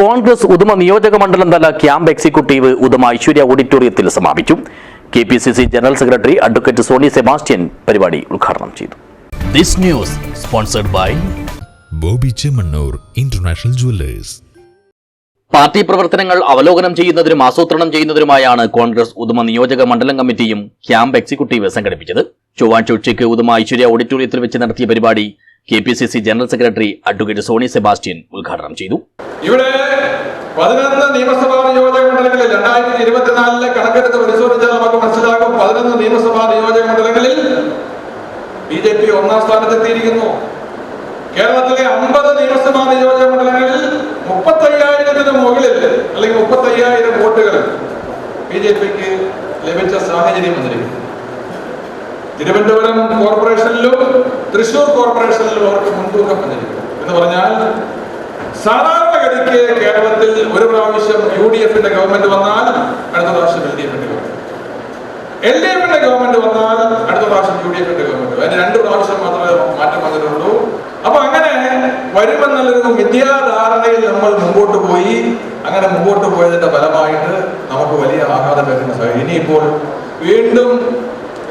കോൺഗ്രസ് ഉദുമ നിയോജക മണ്ഡലം തല ക്യാമ്പ് എക്സിക്യൂട്ടീവ് ഉദുമ ഐശ്വര്യ ഓഡിറ്റോറിയത്തിൽ സമാപിച്ചു. K P C C general secretary advocate Sony Sebastian പരിപാടി ഉദ്ഘാടനം ചെയ്തു. This news sponsored by Bobby Chemmanur international jewellers. Party പ്രവർത്തനങ്ങൾ അവലോകനം ചെയ്യുന്നതിനും ആസൂത്രണം ചെയ്യുന്നതിനുമായാണ് കോൺഗ്രസ് ഉദുമ നിയോജക മണ്ഡലം കമ്മിറ്റിയും ക്യാമ്പ് എക്സിക്യൂട്ടീവ് സംഘടിപ്പിച്ചത്. ചൊവ്വാഴ്ച ഉച്ചയ്ക്ക് ഉദുമ ഐശ്വര്യ ഓഡിറ്റോറിയത്തിൽ വെച്ച് നടത്തിയ പരിപാടി K P C C general secretary advocate Sony Sebastian ഉദ്ഘാടനം ചെയ്തു. ഇവിടെ പതിനൊന്ന് നിയമസഭാ നിയോജക മണ്ഡലങ്ങളിൽ രണ്ടായിരത്തി ഇരുപത്തിനാലിലെ കണക്കെടുത്ത് പരിശോധിച്ചാൽ നമുക്ക് മനസ്സിലാകും. പതിനൊന്ന് നിയമസഭാ നിയോജക മണ്ഡലങ്ങളിൽ ബി ജെ പി ഒന്നാം സ്ഥാനത്തെത്തിയിരിക്കുന്നു. കേരളത്തിലെ അമ്പത് നിയമസഭാ നിയോജക മണ്ഡലങ്ങളിൽ മുപ്പത്തയ്യായിരത്തിന് മുകളിൽ അല്ലെങ്കിൽ മുപ്പത്തയ്യായിരം വോട്ടുകൾ ബി ജെ പിക്ക് ലഭിച്ച സാഹചര്യം വന്നിരിക്കുന്നു. തിരുവനന്തപുരം കോർപ്പറേഷനിലും തൃശൂർ കോർപ്പറേഷനിലും അവർക്ക് മുൻതൂക്കം വന്നിരിക്കുന്നു. എന്ന് പറഞ്ഞാൽ സാധാരണഗതിക്ക് കേരളത്തിൽ ഒരു പ്രാവശ്യം യു ഡി എഫിന്റെ ഗവൺമെന്റ് വന്നാൽ അടുത്ത പ്രാവശ്യം എൽ ഡി എഫിന്റെ ഗവൺമെന്റ് എൽ ഡി എഫിന്റെ ഗവൺമെന്റ് വന്നാൽ അടുത്ത പ്രാവശ്യം യു ഡി എഫിന്റെ ഗവൺമെന്റ് അതിന് രണ്ട് പ്രാവശ്യം മാത്രമേ മാറ്റം വന്നിട്ടുള്ളൂ. അപ്പൊ അങ്ങനെ വരുമെന്നുള്ളൊരു മിഥ്യാധാരണയിൽ നമ്മൾ മുമ്പോട്ട് പോയി. അങ്ങനെ മുമ്പോട്ട് പോയതിന്റെ ഫലമായിട്ട് നമുക്ക് വലിയ ആഘാതം വരുന്ന സാഹചര്യം. ഇനിയിപ്പോൾ വീണ്ടും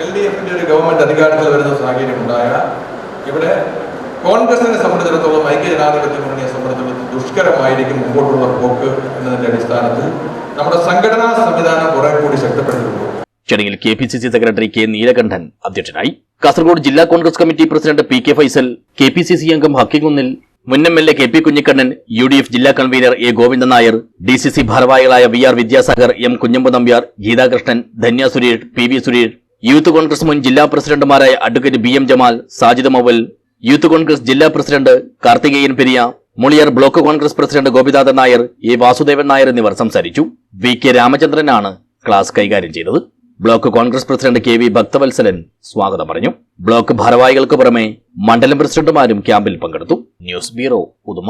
എൽ ഡി എഫിന്റെ ഒരു ഗവൺമെന്റ് അധികാരത്തിൽ വരുന്ന സാഹചര്യം ഉണ്ടായാൽ ഇവിടെ കോൺഗ്രസിനെ സംബന്ധിച്ചിടത്തോളം ഐക്യജനാധിപത്യ മുന്നണിയെ സംബന്ധിച്ചിടത്തോളം ദുഷ്കരമായിരിക്കും മുമ്പോട്ടുള്ള പോക്ക് എന്നതിന്റെ അടിസ്ഥാനത്തിൽ നമ്മുടെ സംഘടനാ സംവിധാനം കുറെ കൂടി ശക്തിപ്പെട്ടിട്ടുണ്ട് ചടങ്ങിൽ K P C C secretary K Neelakandan അധ്യക്ഷനായി. കാസർഗോഡ് ജില്ലാ Congress committee president P K Faisal K P C C അംഗം ഹക്കിംകുന്നിൽ മുൻ M L A K P Kunhikannan U D F ജില്ലാ convener A Govindan Nair D C C ഭാരവാഹികളായ V R Vidyasagar M Kunhambu Nambiar Geethakrishnan Dhanya Suresh P V Suresh youth Congress മുൻ ജില്ലാ പ്രസിഡന്റുമാരായ advocate B M Jamal Sajid Moval youth Congress ജില്ലാ president Karthikeyan Periya Muliyar block Congress president Gopinathan Nair A Vasudevan Nair എന്നിവർ സംസാരിച്ചു. V K രാമചന്ദ്രനാണ് class കൈകാര്യം ചെയ്തത്. Block Congress president K V Bhakthavatsalan സ്വാഗതം പറഞ്ഞു. ബ്ലോക്ക് ഭാരവാഹികൾക്ക് പുറമെ മണ്ഡലം പ്രസിഡന്റുമാരും ക്യാമ്പിൽ പങ്കെടുത്തു. News bureau Uduma.